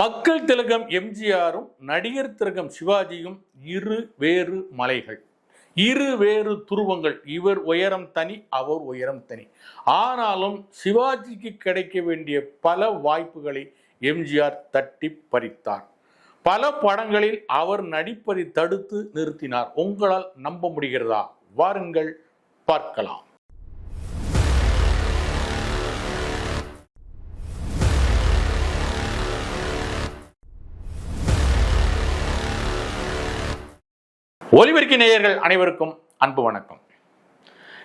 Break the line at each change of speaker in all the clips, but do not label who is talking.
மக்கள் திலகம் எம்ஜிஆரும் நடிகர் திலகம் சிவாஜியும் இரு வேறு மலைகள் இரு வேறு துருவங்கள் இவர் உயரம் தனி அவர் உயரம் தனி ஆனாலும் சிவாஜிக்கு கிடைக்க வேண்டிய பல வாய்ப்புகளை எம்ஜிஆர் தட்டி பறித்தார் பல படங்களில் அவர் நடிப்பதை தடுத்து நிறுத்தினார் உங்களால் நம்ப முடிகிறதா வாருங்கள் பார்க்கலாம்
ஒலிபெருக்கி நேயர்கள் அனைவருக்கும் அன்பு வணக்கம்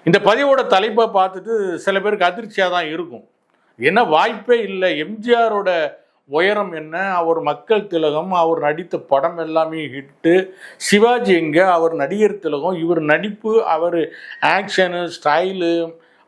இந்த பதிவோட தலைப்பை பார்த்துட்டு சில பேருக்கு அதிர்ச்சியாக தான் இருக்கும் என்ன வாய்ப்பே இல்லை எம்ஜிஆரோட உயரம் என்ன அவர் மக்கள் திலகம் அவர் நடித்த படம் எல்லாமே ஹிட்டு சிவாஜி எங்க அவர் நடிகர் திலகம் இவர் நடிப்பு அவர் ஆக்ஷனு ஸ்டைலு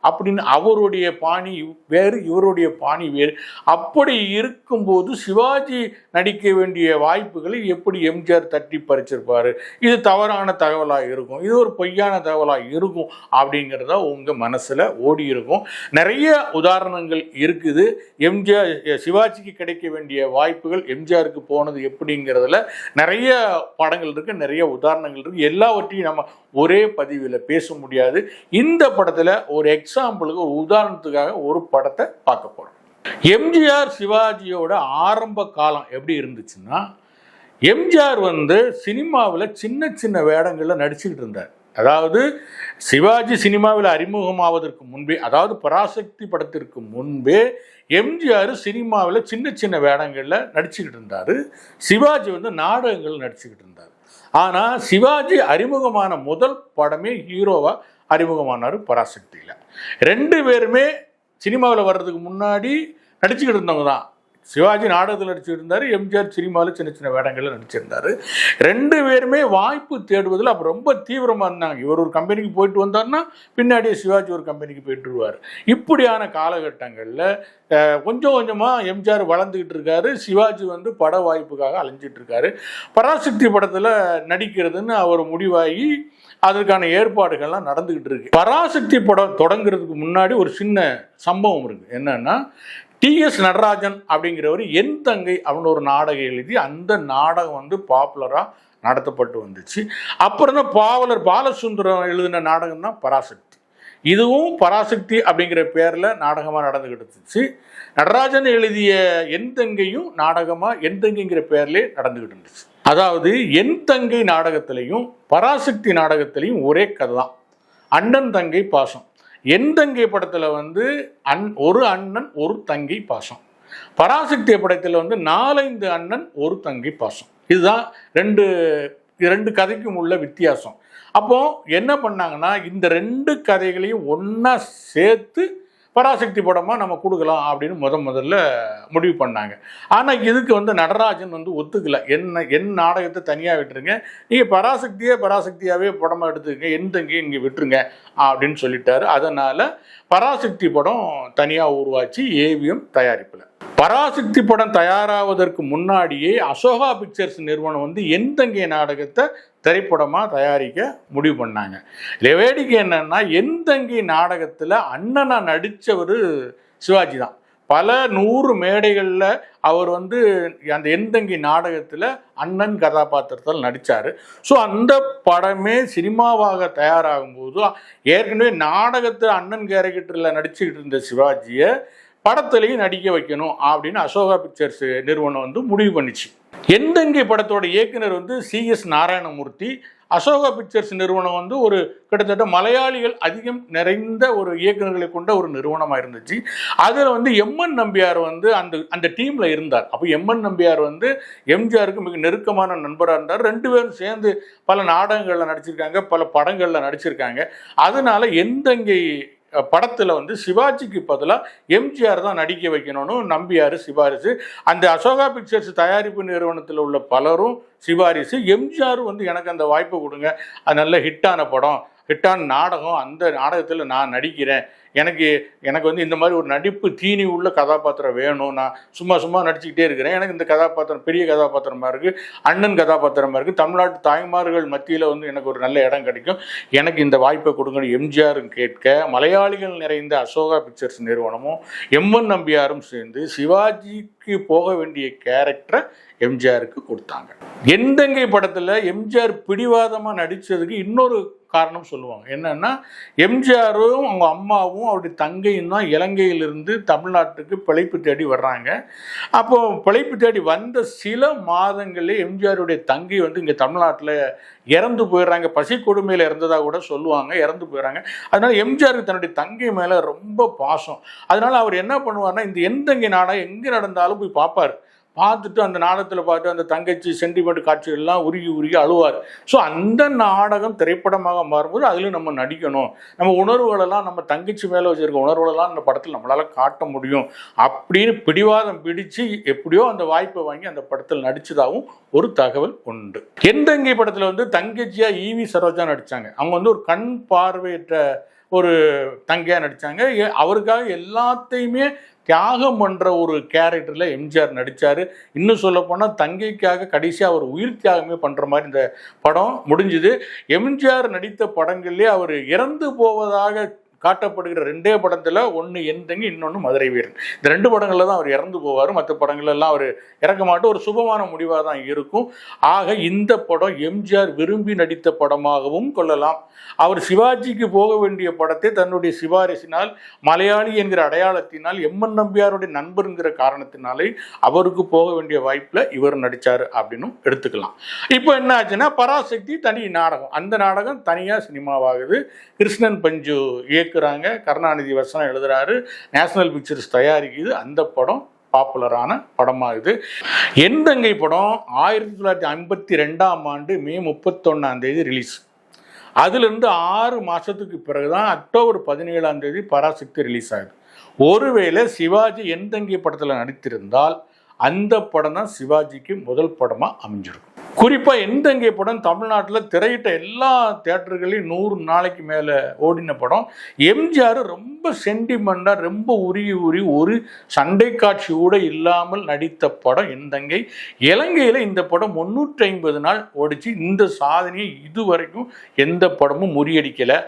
அப்படின்னு அவருடைய பாணி வேறு இவருடைய பாணி வேறு அப்படி இருக்கும்போது சிவாஜி நடிக்க வேண்டிய வாய்ப்புகளை எப்படி எம்ஜிஆர் தட்டி பறிச்சிருப்பாரு இது தவறான தகவலாக இருக்கும் இது ஒரு பொய்யான தகவலாக இருக்கும் அப்படிங்கிறத உங்கள் மனசில் ஓடி இருக்கும் நிறைய உதாரணங்கள் இருக்குது எம்ஜிஆர் சிவாஜிக்கு கிடைக்க வேண்டிய வாய்ப்புகள் எம்ஜிஆருக்கு போனது எப்படிங்கிறதுல நிறைய படங்கள் இருக்குது நிறைய உதாரணங்கள் இருக்குது எல்லாவற்றையும் நம்ம ஒரே பதிவில் பேச முடியாது இந்த படத்தில் ஒரு எக்ஸ் எக்ஸாம்பிளுக்கு உதாரணத்துக்காக ஒரு படத்தை பார்க்க போகிறோம் எம்ஜிஆர் சிவாஜியோட ஆரம்ப காலம் எப்படி இருந்துச்சுன்னா எம்ஜிஆர் வந்து சினிமாவில் சின்ன சின்ன வேடங்களில் நடிச்சுக்கிட்டு இருந்தார் அதாவது சிவாஜி சினிமாவில் அறிமுகமாவதற்கு முன்பே அதாவது பராசக்தி படத்திற்கு முன்பே எம்ஜிஆர் சினிமாவில் சின்ன சின்ன வேடங்களில் நடிச்சுக்கிட்டு இருந்தார் சிவாஜி வந்து நாடகங்கள் நடிச்சுக்கிட்டு இருந்தார் ஆனால் சிவாஜி அறிமுகமான முதல் படமே ஹீரோவாக அறிமுகமானார் பராசக்தியில் ரெண்டு பேருமே சினிமாவில் வர்றதுக்கு முன்னாடி நடிச்சுக்கிட்டு இருந்தவங்க தான் சிவாஜி நாடகத்தில் நடிச்சிருந்தார் எம்ஜிஆர் சினிமாவில் சின்ன சின்ன வேடங்களில் நடிச்சிருந்தார் ரெண்டு பேருமே வாய்ப்பு தேடுவதில் அப்போ ரொம்ப தீவிரமாக இருந்தாங்க இவர் ஒரு கம்பெனிக்கு போயிட்டு வந்தார்னா பின்னாடியே சிவாஜி ஒரு கம்பெனிக்கு போயிட்டுருவார் இப்படியான காலகட்டங்களில் கொஞ்சம் கொஞ்சமாக எம்ஜிஆர் வளர்ந்துக்கிட்டு இருக்காரு சிவாஜி வந்து பட வாய்ப்புக்காக அலைஞ்சிட்டு இருக்காரு பராசக்தி படத்தில் நடிக்கிறதுன்னு அவர் முடிவாகி அதற்கான ஏற்பாடுகள்லாம் நடந்துக்கிட்டு இருக்கு பராசக்தி படம் தொடங்குறதுக்கு முன்னாடி ஒரு சின்ன சம்பவம் இருக்குது என்னன்னா டி எஸ் நடராஜன் அப்படிங்கிறவர் என் தங்கை அப்படின்னு ஒரு நாடகம் எழுதி அந்த நாடகம் வந்து பாப்புலராக நடத்தப்பட்டு வந்துச்சு அப்புறம் தான் பாவலர் பாலசுந்தரம் எழுதின நாடகம் தான் பராசக்தி இதுவும் பராசக்தி அப்படிங்கிற பேரில் நாடகமாக நடந்துக்கிட்டுச்சு நடராஜன் எழுதிய என் தங்கையும் நாடகமாக என் தங்கைங்கிற பேர்லேயே நடந்துக்கிட்டு இருந்துச்சு அதாவது என் தங்கை நாடகத்திலையும் பராசக்தி நாடகத்திலையும் ஒரே கதை தான் அண்ணன் தங்கை பாசம் எந்தங்கை படத்தில் வந்து அன் ஒரு அண்ணன் ஒரு தங்கை பாசம் பராசக்திய படத்தில் வந்து நாலஞ்சு அண்ணன் ஒரு தங்கை பாசம் இதுதான் ரெண்டு ரெண்டு கதைக்கும் உள்ள வித்தியாசம் அப்போது என்ன பண்ணாங்கன்னா இந்த ரெண்டு கதைகளையும் ஒன்றா சேர்த்து பராசக்தி படமாக நம்ம கொடுக்கலாம் அப்படின்னு முத முதல்ல முடிவு பண்ணாங்க ஆனால் இதுக்கு வந்து நடராஜன் வந்து ஒத்துக்கலை என்ன என் நாடகத்தை தனியாக விட்டுருங்க நீங்கள் பராசக்தியே பராசக்தியாகவே படமாக எடுத்துக்கங்க என் தங்கி இங்கே விட்டுருங்க அப்படின்னு சொல்லிட்டாரு அதனால் பராசக்தி படம் தனியாக உருவாச்சு ஏவிஎம் தயாரிப்பில் பராசக்தி படம் தயாராவதற்கு முன்னாடியே அசோகா பிக்சர்ஸ் நிறுவனம் வந்து என் தங்கிய நாடகத்தை திரைப்படமாக தயாரிக்க முடிவு பண்ணாங்க வேடிக்கை என்னன்னா எந்தங்கி நாடகத்தில் அண்ணனை நடித்தவர் சிவாஜி தான் பல நூறு மேடைகளில் அவர் வந்து அந்த எந்தங்கி நாடகத்தில் அண்ணன் கதாபாத்திரத்தில் நடித்தார் ஸோ அந்த படமே சினிமாவாக தயாராகும் போது ஏற்கனவே நாடகத்தில் அண்ணன் கேரக்டரில் நடிச்சுக்கிட்டு இருந்த சிவாஜியை படத்துலையும் நடிக்க வைக்கணும் அப்படின்னு அசோகா பிக்சர்ஸ் நிறுவனம் வந்து முடிவு பண்ணிச்சு எந்தெங்கே படத்தோட இயக்குனர் வந்து C S Narayanamurthy Ashoka Pictures நிறுவனம் வந்து ஒரு கிட்டத்தட்ட மலையாளிகள் அதிகம் நிறைந்த ஒரு இயக்குநர்களை கொண்ட ஒரு நிறுவனமாக இருந்துச்சு அதில் வந்து எம்என் நம்பியார் வந்து அந்த அந்த டீமில் இருந்தார் அப்போ எம்என் நம்பியார் வந்து எம்ஜிஆருக்கு மிக நெருக்கமான நண்பராக இருந்தார் ரெண்டு பேரும் சேர்ந்து பல நாடகங்களில் நடிச்சிருக்காங்க பல படங்களில் நடிச்சிருக்காங்க அதனால எந்தெங்கே படத்தில் வந்து சிவாஜிக்கு பதிலாக எம்ஜிஆர் தான் நடிக்க வைக்கணும்னு நம்பியார் சிபாரிசு அந்த அசோகா பிக்சர்ஸ் தயாரிப்பு நிறுவனத்தில் உள்ள பலரும் சிபாரிசு எம்ஜிஆர் வந்து எனக்கு அந்த வாய்ப்பு கொடுங்க அது நல்ல ஹிட்டான படம் ஹிட்டான நாடகம் அந்த நாடகத்தில் நான் நடிக்கிறேன் எனக்கு எனக்கு வந்து இந்த மாதிரி ஒரு நடிப்பு தீனி உள்ள கதாபாத்திரம் வேணும் நான் சும்மா சும்மா நடிச்சுக்கிட்டே இருக்கிறேன் எனக்கு இந்த கதாபாத்திரம் பெரிய கதாபாத்திரமாக இருக்குது அண்ணன் கதாபாத்திரமாக இருக்குது தமிழ்நாட்டு தாய்மார்கள் மத்தியில் வந்து எனக்கு ஒரு நல்ல இடம் கிடைக்கும் எனக்கு இந்த வாய்ப்பை கொடுங்கன்னு எம்ஜிஆர் கேட்க மலையாளிகள் நிறைந்த அசோகா பிக்சர்ஸ் நிறுவனமும் எம்என் நம்பியாரும் சேர்ந்து சிவாஜிக்கு போக வேண்டிய கேரக்டரை எம்ஜிஆருக்கு கொடுத்தாங்க எந்தெங்கை படத்தில் எம்ஜிஆர் பிடிவாதமாக நடித்ததுக்கு இன்னொரு காரணம் சொல்லுவாங்க என்னன்னா எம்ஜிஆரும் அவங்க அம்மாவும் அப்பாவும் அவருடைய தங்கையும் தான் இலங்கையிலிருந்து தமிழ்நாட்டுக்கு பிழைப்பு தேடி வர்றாங்க அப்போது பிழைப்பு தேடி வந்த சில மாதங்களில் எம்ஜிஆருடைய தங்கை வந்து இங்கே தமிழ்நாட்டில் இறந்து போயிடுறாங்க பசி கொடுமையில் இறந்ததாக கூட சொல்லுவாங்க இறந்து போயிடுறாங்க அதனால் எம்ஜிஆருக்கு தன்னுடைய தங்கை மேலே ரொம்ப பாசம் அதனால் அவர் என்ன பண்ணுவார்னா இந்த எந்தெங்கே நாடாக எங்கே நடந்தாலும் போய் பார்ப்பார் பார்த்துட்டு அந்த நாடகத்தில் பார்த்து அந்த தங்கச்சி சென்டிமெண்ட் காட்சிகள்லாம் உருகி உருகி அழுவார் ஸோ அந்த நாடகம் திரைப்படமாக மாறும்போது அதில் நம்ம நடிக்கணும் நம்ம உணர்வுகளெல்லாம் நம்ம தங்கச்சி மேலே வச்சுருக்க உணர்வுகளெல்லாம் அந்த படத்தில் நம்மளால் காட்ட முடியும் அப்படின்னு பிடிவாதம் பிடிச்சு எப்படியோ அந்த வாய்ப்பை வாங்கி அந்த படத்தில் நடித்ததாகவும் ஒரு தகவல் உண்டு எந்தங்கி படத்தில் வந்து தங்கச்சியாக ஈவி சரோஜா நடித்தாங்க அவங்க வந்து ஒரு கண் பார்வையற்ற ஒரு தங்கையாக நடித்தாங்க அவருக்காக எல்லாத்தையுமே தியாகம் பண்ணுற ஒரு கேரக்டரில் எம்ஜிஆர் நடித்தார் இன்னும் சொல்லப்போனால் தங்கைக்காக கடைசியாக அவர் உயிர் தியாகமே பண்ணுற மாதிரி இந்த படம் முடிஞ்சுது எம்ஜிஆர் நடித்த படங்கள்லேயே அவர் இறந்து போவதாக காட்டப்படுகிற ரெண்டே படத்தில் ஒன்று என் தங்கி இன்னொன்று மதுரை வீரன் இந்த ரெண்டு படங்களில் தான் அவர் இறந்து போவார் மற்ற எல்லாம் அவர் இறக்க மாட்டோம் ஒரு சுபமான முடிவாக தான் இருக்கும் ஆக இந்த படம் எம்ஜிஆர் விரும்பி நடித்த படமாகவும் கொள்ளலாம் அவர் சிவாஜிக்கு போக வேண்டிய படத்தை தன்னுடைய சிபாரிசினால் மலையாளி என்கிற அடையாளத்தினால் எம்என் நம்பியாருடைய நண்பருங்கிற காரணத்தினாலே அவருக்கு போக வேண்டிய வாய்ப்பில் இவர் நடித்தார் அப்படின்னும் எடுத்துக்கலாம் இப்போ என்ன ஆச்சுன்னா பராசக்தி தனி நாடகம் அந்த நாடகம் தனியாக சினிமாவாகுது கிருஷ்ணன் பஞ்சு இயக்க இயக்குறாங்க கருணாநிதி வசனம் எழுதுறாரு நேஷனல் பிக்சர்ஸ் தயாரிக்குது அந்த படம் பாப்புலரான படமாகுது எந்தங்கை படம் ஆயிரத்தி தொள்ளாயிரத்தி ஐம்பத்தி ரெண்டாம் ஆண்டு மே முப்பத்தொன்னாம் தேதி ரிலீஸ் அதுலேருந்து ஆறு மாதத்துக்கு பிறகு தான் அக்டோபர் பதினேழாம் தேதி பராசக்தி ரிலீஸ் ஆகுது ஒருவேளை சிவாஜி எந்தங்கை படத்தில் நடித்திருந்தால் அந்த படம் தான் சிவாஜிக்கு முதல் படமாக அமைஞ்சிருக்கும் குறிப்பாக எந்த எங்கே படம் தமிழ்நாட்டில் திரையிட்ட எல்லா தேட்டர்களையும் நூறு நாளைக்கு மேலே ஓடின படம் எம்ஜிஆர் ரொம்ப சென்டிமெண்டாக ரொம்ப உரிய உரி ஒரு சண்டை காட்சி கூட இல்லாமல் நடித்த படம் எந்தங்கை இலங்கையில் இந்த படம் முந்நூற்றி ஐம்பது நாள் ஓடிச்சு இந்த சாதனையை இதுவரைக்கும் எந்த படமும் முறியடிக்கலை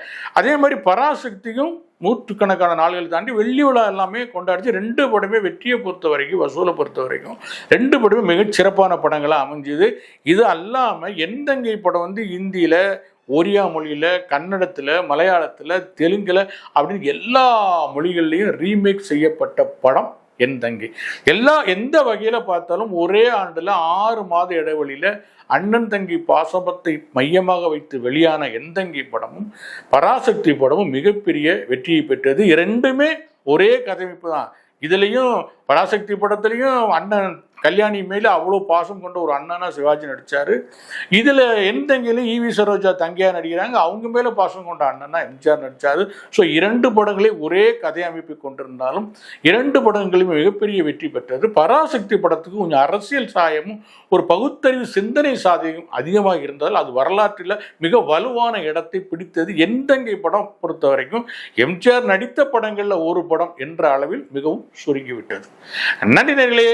அதே மாதிரி பராசக்தியும் நூற்றுக்கணக்கான நாள்கள் தாண்டி வெள்ளி விழா எல்லாமே கொண்டாடிச்சு ரெண்டு படமே வெற்றியை பொறுத்த வரைக்கும் வசூலை பொறுத்த வரைக்கும் ரெண்டு படமே மிகச்சிறப்பான படங்களாக அமைஞ்சுது இது அல்லாமல் எந்தங்கை படம் வந்து இந்தியில் ஒரியா மொழியில் கன்னடத்தில் மலையாளத்தில் தெலுங்கில் அப்படின்னு எல்லா மொழிகள்லேயும் ரீமேக் செய்யப்பட்ட படம் என் தங்கி எல்லா எந்த வகையில் பார்த்தாலும் ஒரே ஆண்டில் ஆறு மாத இடைவெளியில் அண்ணன் தங்கி பாசபத்தை மையமாக வைத்து வெளியான என் தங்கி படமும் பராசக்தி படமும் மிகப்பெரிய வெற்றியை பெற்றது இரண்டுமே ஒரே கதைமைப்பு தான் இதுலேயும் பராசக்தி படத்துலையும் அண்ணன் கல்யாணி மேல அவ்வளோ பாசம் கொண்ட ஒரு அண்ணனா சிவாஜி நடிச்சாரு இதுல எந்த எங்கேயும் வி சரோஜா தங்கையா நடிக்கிறாங்க அவங்க மேல பாசம் கொண்ட அண்ணனா எம்ஜிஆர் நடிச்சாரு ஸோ இரண்டு படங்களே ஒரே கதை அமைப்பு கொண்டிருந்தாலும் இரண்டு படங்களுமே மிகப்பெரிய வெற்றி பெற்றது பராசக்தி படத்துக்கு கொஞ்சம் அரசியல் சாயமும் ஒரு பகுத்தறிவு சிந்தனை சாதியும் அதிகமாக இருந்தால் அது வரலாற்றில் மிக வலுவான இடத்தை பிடித்தது எந்தங்கை படம் பொறுத்த வரைக்கும் எம்ஜிஆர் நடித்த படங்களில் ஒரு படம் என்ற அளவில் மிகவும் சுருங்கிவிட்டது நன்றி நேர்களே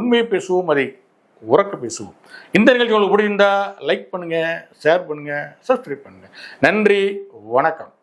உண்மையை பேசுவோம் அதை உறக்க பேசுவோம் இந்த நிகழ்ச்சி உங்களுக்கு பிடிச்சிருந்தா லைக் பண்ணுங்கள் ஷேர் பண்ணுங்கள் சப்ஸ்கிரைப் பண்ணுங்கள் நன்றி வணக்கம்